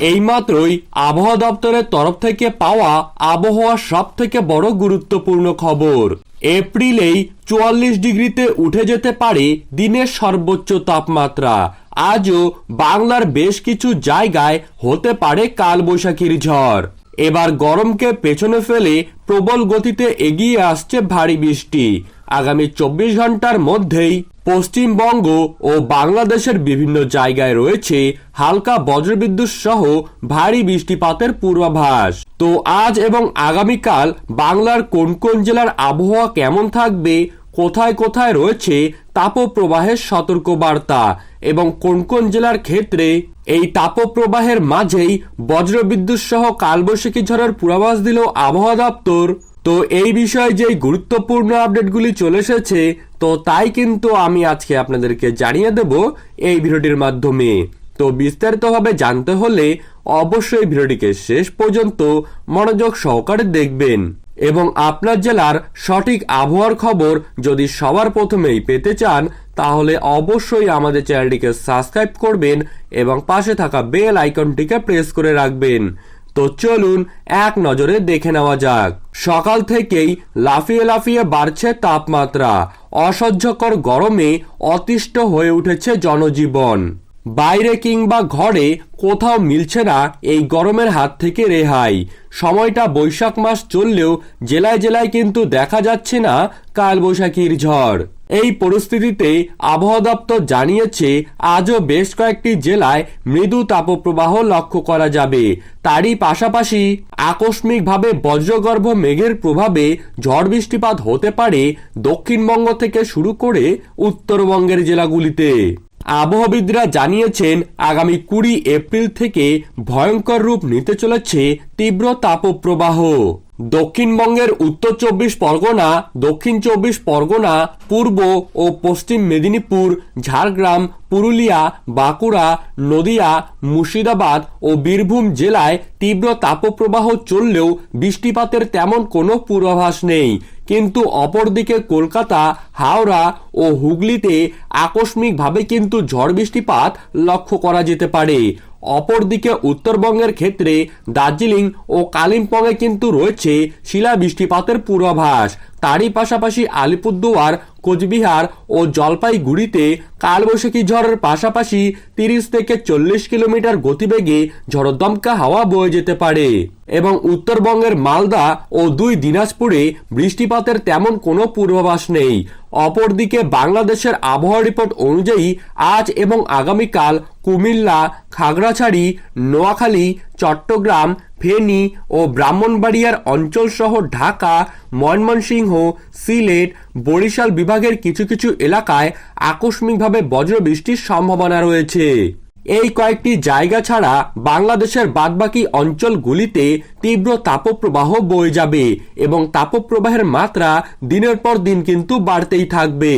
এইমাত্রই আবহাওয়া দপ্তরের তরফ থেকে পাওয়া আবহাওয়ার সব থেকে বড় গুরুত্বপূর্ণ খবর। এপ্রিলেই চুয়াল্লিশ ডিগ্রিতে উঠে যেতে পারে দিনের সর্বোচ্চ তাপমাত্রা। আজও বাংলার বেশ কিছু জায়গায় হতে পারে কালবৈশাখীর ঝড়। এবার গরমকে পেছনে ফেলে প্রবল গতিতে এগিয়ে আসছে ভারী বৃষ্টি। আগামী চব্বিশ ঘণ্টার মধ্যেই পশ্চিমবঙ্গ ও বাংলাদেশের বিভিন্ন জায়গায় রয়েছে হালকা বজ্রবিদ্যুৎ সহ ভারী বৃষ্টিপাতের পূর্বাভাস। তো আজ এবং আগামীকাল বাংলার কোন কোন জেলার আবহাওয়া কেমন থাকবে, কোথায় কোথায় রয়েছে তাপপ্রবাহের সতর্কবার্তা এবং কোন কোন জেলার ক্ষেত্রে এই তাপপ্রবাহের মাঝেই বজ্রবিদ্যুৎ সহ কালবৈশাখী ঝড়ের পূর্বাভাস দিল আবহাওয়া দপ্তর। তো এই বিষয়ে যে গুরুত্বপূর্ণ আপডেটগুলি চলে এসেছে, তো তাই কিন্তু আমি আজকে আপনাদেরকে জানিয়ে দেব এই ভিডিওটির মাধ্যমে। তো বিস্তারিতভাবে জানতে হলে অবশ্যই ভিডিওটিকে শেষ পর্যন্ত মনোযোগ সহকারে দেখবেন। এবং আপনার জেলার সঠিক আবহাওয়ার খবর যদি সবার প্রথমেই পেতে চান, তাহলে অবশ্যই আমাদের চ্যানেলটিকে সাবস্ক্রাইব করবেন এবং পাশে থাকা বেল আইকনটিকে প্রেস করে রাখবেন। তো চলুন এক নজরে দেখে নেওয়া যাক। সকাল থেকেই লাফিয়ে লাফিয়ে বাড়ছে তাপমাত্রা। অসহ্যকর গরমে অতিষ্ঠ হয়ে উঠেছে জনজীবন। বাইরে কিংবা ঘরে কোথাও মিলছে না এই গরমের হাত থেকে রেহাই। সময়টা বৈশাখ মাস চললেও জেলায় জেলায় কিন্তু দেখা যাচ্ছে না কালবৈশাখীর ঝড়। এই পরিস্থিতিতে আবহাওয়া দপ্তর জানিয়েছে, আজও বেশ কয়েকটি জেলায় মৃদু তাপপ্রবাহ লক্ষ্য করা যাবে। তারই পাশাপাশি আকস্মিকভাবে বজ্রগর্ভ মেঘের প্রভাবে ঝড় বৃষ্টিপাত হতে পারে দক্ষিণবঙ্গ থেকে শুরু করে উত্তরবঙ্গের জেলাগুলিতে। আবহাওয়াবিদরা জানিয়েছেন, আগামী কুড়ি এপ্রিল থেকে ভয়ঙ্কর রূপ নিতে চলেছে তীব্র তাপপ্রবাহ। দক্ষিণবঙ্গের উত্তর চব্বিশ পরগনা, দক্ষিণ চব্বিশ পরগনা, পূর্ব ও পশ্চিম মেদিনীপুর, ঝাড়গ্রাম, পুরুলিয়া, বাঁকুড়া, নদিয়া, মুর্শিদাবাদ ও বীরভূম জেলায় তীব্র তাপপ্রবাহ চললেও বৃষ্টিপাতের তেমন কোনো পূর্বাভাস নেই। কিন্তু অপরদিকে কলকাতা, হাওড়া ও হুগলিতে আকস্মিকভাবে কিন্তু ঝড় বৃষ্টিপাত লক্ষ্য করা যেতে পারে। অপরদিকে উত্তরবঙ্গের ক্ষেত্রে দার্জিলিং ও কালিম্পংয়ে কিন্তু রয়েছে শিলা বৃষ্টিপাতের পূর্বাভাস। তারই পাশাপাশি আলিপুরদুয়ার, কোচবিহার ও জলপাইগুড়িতে কালবৈশাখী ঝড়ের পাশাপাশি তিরিশ থেকে চল্লিশ কিলোমিটার গতিবেগে ঝড়দমকা হাওয়া বয়ে যেতে পারে এবং উত্তরবঙ্গের মালদা ও দুই দিনাজপুরে বৃষ্টিপাতের তেমন কোনো পূর্বাভাস নেই। অপরদিকে বাংলাদেশের আবহাওয়া রিপোর্ট অনুযায়ী আজ এবং আগামীকাল কুমিল্লা, খাগড়াছড়ি, নোয়াখালী, চট্টগ্রাম, ফেনী ও ব্রাহ্মণবাড়িয়ার অঞ্চলসহ ঢাকা, ময়মনসিংহ, সিলেট, বরিশাল বিভাগের কিছু কিছু এলাকায় আকস্মিকভাবে বজ্রবৃষ্টির সম্ভাবনা রয়েছে। এই কয়েকটি জায়গা ছাড়া বাংলাদেশের বাদবাকি অঞ্চলগুলিতে তীব্র তাপপ্রবাহ বয়ে যাবে এবং তাপপ্রবাহের মাত্রা দিনের পর দিন কিন্তু বাড়তেই থাকবে।